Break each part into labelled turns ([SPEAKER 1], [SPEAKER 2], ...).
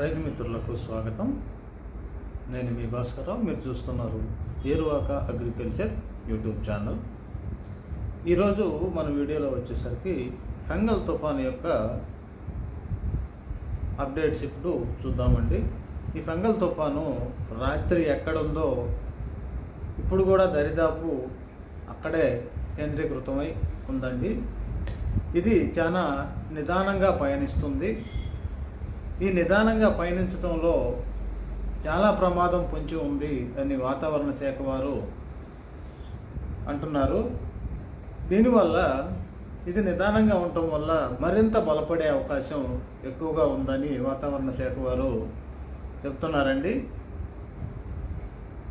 [SPEAKER 1] రైతు మిత్రులకు స్వాగతం. నేను మీ భాస్కర్రావు మీరు చూస్తున్నారు ఏరువాక అగ్రికల్చర్ యూట్యూబ్ ఛానల్. ఈరోజు మన వీడియోలో వచ్చేసరికి ఫంగల్ తుఫాన్ యొక్క అప్డేట్స్ ఇప్పుడు చూద్దామండి. ఈ ఫంగల్ తుఫాను రాత్రి ఎక్కడుందో ఇప్పుడు కూడా దరిదాపు అక్కడే కేంద్రీకృతమై ఉందండి. ఇది చాలా నిదానంగా పయనిస్తుంది. ఈ నిదానంగా పయనించడంలో చాలా ప్రమాదం పొంచి ఉంది అని వాతావరణ శాఖ వారు అంటున్నారు. దీనివల్ల ఇది నిదానంగా ఉండటం వల్ల మరింత బలపడే అవకాశం ఎక్కువగా ఉందని వాతావరణ శాఖ వారు చెప్తున్నారండి.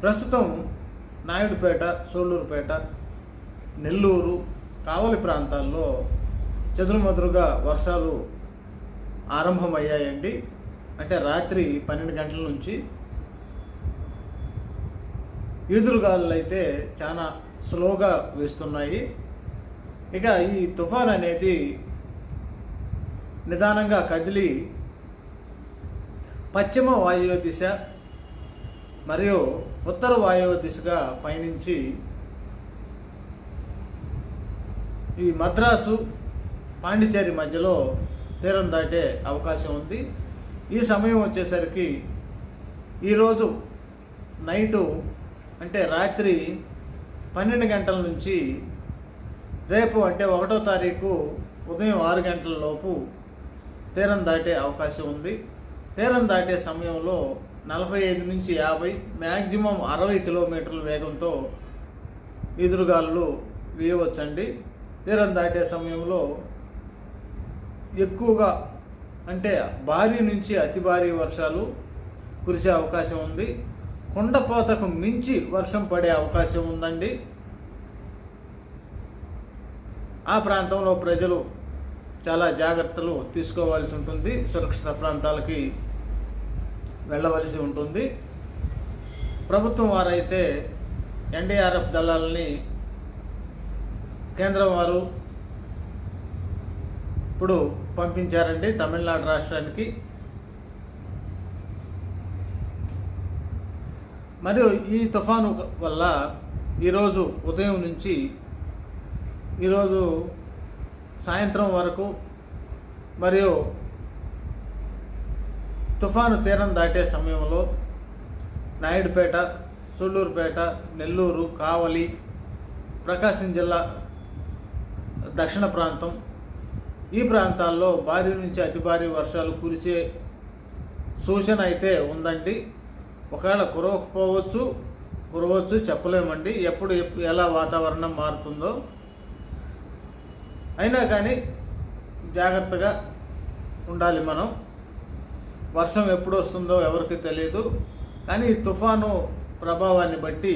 [SPEAKER 1] ప్రస్తుతం నాయుడుపేట సోళ్ళూరుపేట నెల్లూరు కావలి ప్రాంతాల్లో చెదురుమదురుగా వర్షాలు ఆరంభమయ్యాయండి. అంటే రాత్రి పన్నెండు గంటల నుంచి ఈదురుగాలు అయితే చాలా స్లోగా వేస్తున్నాయి. ఇక ఈ తుఫాన్ అనేది నిదానంగా కదిలి పశ్చిమ వాయువ్య దిశ మరియు ఉత్తర వాయువ్య దిశగా పయనించి ఈ మద్రాసు పాండిచేరి మధ్యలో తీరం దాటే అవకాశం ఉంది. ఈ సమయం వచ్చేసరికి ఈరోజు నైటు అంటే రాత్రి పన్నెండు గంటల నుంచి రేపు అంటే ఒకటో తారీఖు ఉదయం ఆరు గంటల లోపు తీరం దాటే అవకాశం ఉంది. తీరం దాటే సమయంలో నలభై ఐదు నుంచి యాభై మ్యాక్సిమం అరవై కిలోమీటర్ల వేగంతో ఎదురుగాళ్ళు వేయవచ్చండి. తీరం దాటే సమయంలో ఎక్కువగా అంటే భారీ నుంచి అతి భారీ వర్షాలు కురిసే అవకాశం ఉంది. కుండపోతకు మించి వర్షం పడే అవకాశం ఉందండి. ఆ ప్రాంతంలో ప్రజలు చాలా జాగ్రత్తలు తీసుకోవాల్సి ఉంటుంది. సురక్షిత ప్రాంతాలకి వెళ్ళవలసి ఉంటుంది. ప్రభుత్వం వారైతే ఎన్డీఆర్ఎఫ్ దళాలని కేంద్రం వారు ఇప్పుడు పంపించారండి తమిళనాడు రాష్ట్రానికి. మరియు ఈ తుఫాను వల్ల ఈరోజు ఉదయం నుంచి ఈరోజు సాయంత్రం వరకు మరియు తుఫాను తీరం దాటే సమయంలో నాయుడుపేట సూళ్ళూరుపేట నెల్లూరు కావలి ప్రకాశం జిల్లా దక్షిణ ప్రాంతం ఈ ప్రాంతాల్లో భారీ నుంచి అతి భారీ వర్షాలు కురిసే సూచన అయితే ఉందండి. ఒకవేళ కురవకపోవచ్చు కురవచ్చు చెప్పలేమండి. ఎప్పుడు ఎలా వాతావరణం మారుతుందో. అయినా కానీ జాగ్రత్తగా ఉండాలి మనం. వర్షం ఎప్పుడు వస్తుందో ఎవరికి తెలియదు కానీ ఈ తుఫాను ప్రభావాన్ని బట్టి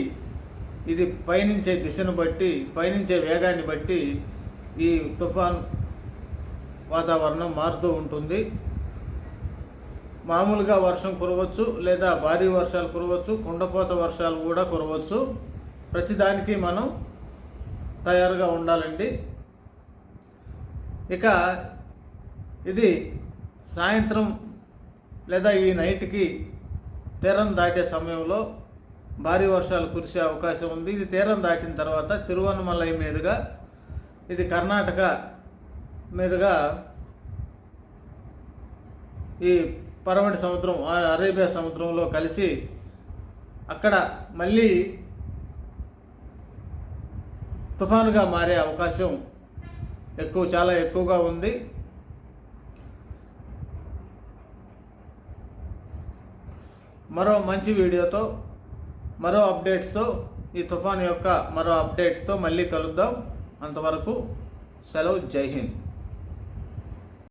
[SPEAKER 1] ఇది పయనించే దిశను బట్టి పయనించే వేగాన్ని బట్టి ఈ తుఫాన్ వాతావరణం మారుతూ ఉంటుంది. మామూలుగా వర్షం కురవచ్చు లేదా భారీ వర్షాలు కురవచ్చు కుండపోత వర్షాలు కూడా కురవచ్చు. ప్రతిదానికి మనం తయారుగా ఉండాలండి. ఇక ఇది సాయంత్రం లేదా ఈ నైట్కి తీరం దాటే సమయంలో భారీ వర్షాలు కురిసే అవకాశం ఉంది. ఇది తీరం దాటిన తర్వాత తిరువన్నమలై మీదుగా ఇది కర్ణాటక మీదుగా ఈ పరమటి సముద్రం ఆ అరేబియా సముద్రంలో కలిసి అక్కడ మళ్ళీ తుఫానుగా మారే అవకాశం ఎక్కువ చాలా ఎక్కువగా ఉంది. మరో మంచి వీడియోతో మరో అప్డేట్స్తో ఈ తుఫాన్ యొక్క మరో అప్డేట్తో మళ్ళీ కలుద్దాం. అంతవరకు సెలవు జై హింద్.